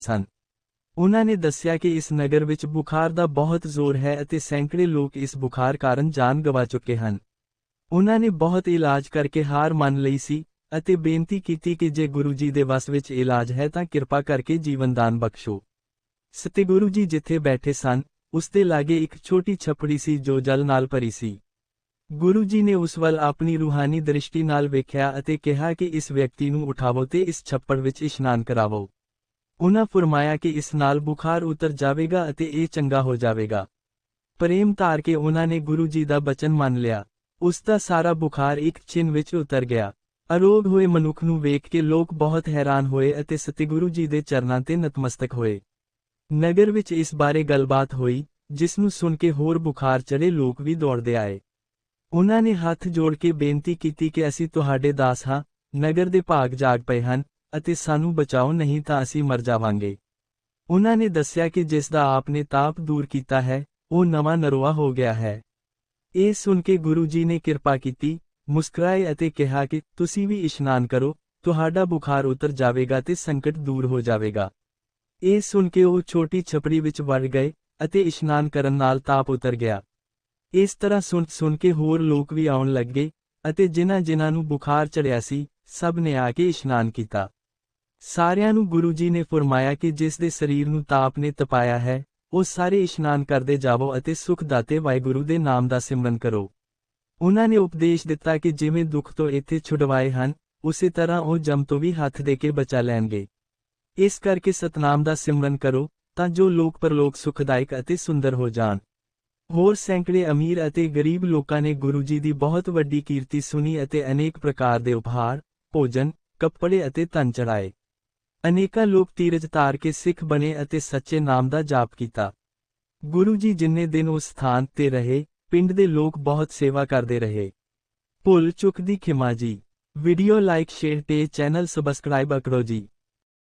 ਸਨ। ਉਹਨਾਂ ਨੇ ਦੱਸਿਆ ਕਿ ਇਸ ਨਗਰ ਵਿੱਚ ਬੁਖਾਰ ਦਾ ਬਹੁਤ ਜ਼ੋਰ ਹੈ ਅਤੇ ਸੈਂਕੜੇ ਲੋਕ ਇਸ ਬੁਖਾਰ ਕਾਰਨ ਜਾਨ ਗਵਾ ਚੁੱਕੇ ਹਨ। ਉਹਨਾਂ ਨੇ ਬਹੁਤ ਇਲਾਜ ਕਰਕੇ ਹਾਰ ਮੰਨ ਲਈ ਸੀ ਅਤੇ ਬੇਨਤੀ ਕੀਤੀ ਕਿ ਜੇ ਗੁਰੂ ਜੀ ਦੇ ਵਸ ਵਿੱਚ ਇਲਾਜ ਹੈ ਤਾਂ ਕਿਰਪਾ ਕਰਕੇ ਜੀਵਨਦਾਨ ਬਖਸ਼ੋ। ਸਤਿਗੁਰੂ ਜੀ ਜਿੱਥੇ ਬੈਠੇ ਸਨ, ਉਸ ਦੇ ਲਾਗੇ ਇੱਕ ਛੋਟੀ ਛਪੜੀ ਸੀ ਜੋ ਜਲ ਨਾਲ ਭਰੀ ਸੀ। ਗੁਰੂ ਜੀ ਨੇ ਉਸ ਵੱਲ ਆਪਣੀ ਰੂਹਾਨੀ ਦ੍ਰਿਸ਼ਟੀ ਨਾਲ ਵੇਖਿਆ ਅਤੇ ਕਿਹਾ ਕਿ ਇਸ ਵਿਅਕਤੀ ਨੂੰ ਉਠਾਵੋ ਤੇ ਇਸ ਛੱਪੜ ਵਿੱਚ ਇਸ਼ਨਾਨ ਕਰਾਵੋ। ਉਹਨਾਂ ਫਰਮਾਇਆ ਕਿ ਇਸ ਨਾਲ ਬੁਖਾਰ ਉਤਰ ਜਾਵੇਗਾ ਅਤੇ ਇਹ ਚੰਗਾ ਹੋ ਜਾਵੇਗਾ। ਪ੍ਰੇਮ ਧਾਰ ਕੇ ਉਹਨਾਂ ਨੇ ਗੁਰੂ ਜੀ ਦਾ ਬਚਨ ਮੰਨ ਲਿਆ। ਉਸ ਦਾ ਸਾਰਾ ਬੁਖਾਰ ਇੱਕ ਛਿਨ ਵਿੱਚ ਉਤਰ ਗਿਆ। ਅਰੋਗ ਹੋਏ ਮਨੁੱਖ ਨੂੰ ਵੇਖ ਕੇ ਲੋਕ ਬਹੁਤ ਹੈਰਾਨ ਹੋਏ ਅਤੇ ਸਤਿਗੁਰੂ ਜੀ ਦੇ ਚਰਨਾਂ ਤੇ ਨਤਮਸਤਕ ਹੋਏ। ਨਗਰ ਵਿੱਚ ਇਸ ਬਾਰੇ ਗੱਲਬਾਤ ਹੋਈ, ਜਿਸ ਨੂੰ ਸੁਣ ਕੇ ਹੋਰ ਬੁਖਾਰ ਚੜੇ ਲੋਕ ਵੀ ਦੌੜਦੇ ਆਏ। ਉਹਨਾਂ ਨੇ ਹੱਥ ਜੋੜ ਕੇ ਬੇਨਤੀ ਕੀਤੀ ਕਿ ਅਸੀਂ ਤੁਹਾਡੇ ਦਾਸ ਹਾਂ, ਨਗਰ ਦੇ ਭਾਗ ਜਾਗ ਪਏ ਹਨ ਅਤੇ ਸਾਨੂੰ ਬਚਾਓ ਨਹੀਂ ਤਾਂ ਅਸੀਂ ਮਰ ਜਾਵਾਂਗੇ। ਉਹਨਾਂ ਨੇ ਦੱਸਿਆ ਕਿ ਜਿਸ ਦਾ ਆਪਨੇ ਤਾਪ ਦੂਰ ਕੀਤਾ ਹੈ, ਉਹ ਨਵਾਂ ਨਰਵਾ ਹੋ ਗਿਆ ਹੈ। ਇਹ ਸੁਣ ਕੇ ਗੁਰੂ ਜੀ ਨੇ ਕਿਰਪਾ ਕੀਤੀ, ਮੁਸਕਰਾਏ ਅਤੇ ਕਿਹਾ ਕਿ ਤੁਸੀਂ ਵੀ ਇਸ਼ਨਾਨ ਕਰੋ, ਤੁਹਾਡਾ ਬੁਖਾਰ ਉਤਰ ਜਾਵੇਗਾ ਤੇ ਸੰਕਟ ਦੂਰ ਹੋ ਜਾਵੇਗਾ। ਇਹ ਸੁਣ ਕੇ ਉਹ ਛੋਟੀ ਛਪੜੀ ਵਿੱਚ ਵੜ ਗਏ ਅਤੇ ਇਸ਼ਨਾਨ ਕਰਨ ਨਾਲ ਤਾਪ ਉਤਰ ਗਿਆ। ਇਸ ਤਰ੍ਹਾਂ ਸੁਣ ਸੁਣ ਕੇ ਹੋਰ ਲੋਕ ਵੀ ਆਉਣ ਲੱਗੇ ਅਤੇ ਜਿਨ੍ਹਾਂ ਜਿਨ੍ਹਾਂ ਨੂੰ ਬੁਖਾਰ ਚੜਿਆ ਸੀ, ਸਭ ਨੇ ਆ ਕੇ ਇਸ਼ਨਾਨ ਕੀਤਾ। ਸਾਰਿਆਂ ਨੂੰ ਗੁਰੂ ਜੀ ਨੇ ਫਰਮਾਇਆ ਕਿ ਜਿਸ ਦੇ ਸਰੀਰ ਨੂੰ ਤਾਪ ਨੇ ਤਪਾਇਆ ਹੈ, ਉਹ ਸਾਰੇ ਇਸ਼ਨਾਨ ਕਰਦੇ ਜਾਵੋ ਅਤੇ ਸੁਖ ਦਾਤੇ ਵਾਹਿਗੁਰੂ ਦੇ ਨਾਮ ਦਾ ਸਿਮਰਨ ਕਰੋ। ਉਹਨਾਂ ਨੇ ਉਪਦੇਸ਼ ਦਿੱਤਾ ਕਿ ਜਿਵੇਂ ਦੁੱਖ ਤੋਂ ਇੱਥੇ ਛੁਡਵਾਏ ਹਨ, ਉਸੇ ਤਰ੍ਹਾਂ ਉਹ ਜਮ ਤੋਂ ਵੀ ਹੱਥ ਦੇ ਕੇ ਬਚਾ ਲੈਣਗੇ। ਇਸ ਕਰਕੇ ਸਤਨਾਮ ਦਾ ਸਿਮਰਨ ਕਰੋ, ਤਾਂ ਜੋ ਲੋਕ ਪਰਲੋਕ ਸੁਖਦਾਇਕ ਅਤੇ ਸੁੰਦਰ ਹੋ ਜਾਣ। ਹੋਰ ਸੈਂਕੜੇ ਅਮੀਰ ਅਤੇ ਗਰੀਬ ਲੋਕਾਂ ਨੇ ਗੁਰੂ ਜੀ ਦੀ ਬਹੁਤ ਵੱਡੀ ਕੀਰਤੀ ਸੁਣੀ ਅਤੇ ਅਨੇਕ ਪ੍ਰਕਾਰ ਦੇ ਉਪਹਾਰ, ਭੋਜਨ, ਕੱਪੜੇ ਅਤੇ ਧਨ ਚੜਾਏ ਅਨੇਕਾਂ ਲੋਕ ਤੀਰਜ ਤਾਰ ਕੇ ਸਿੱਖ ਬਣੇ ਅਤੇ ਸੱਚੇ ਨਾਮ ਦਾ ਜਾਪ ਕੀਤਾ। ਗੁਰੂ ਜੀ ਜਿੰਨੇ ਦਿਨ ਉਸ ਸਥਾਨ ਤੇ ਰਹੇ, ਪਿੰਡ ਦੇ ਲੋਕ ਬਹੁਤ ਸੇਵਾ ਕਰਦੇ ਰਹੇ। ਭੁੱਲ ਚੁੱਕ ਦੀ ਖਿਮਾ ਜੀ। ਵੀਡੀਓ ਲਾਈਕ, ਸ਼ੇਅਰ ਤੇ ਚੈਨਲ ਸਬਸਕ੍ਰਾਈਬ ਕਰੋ ਜੀ।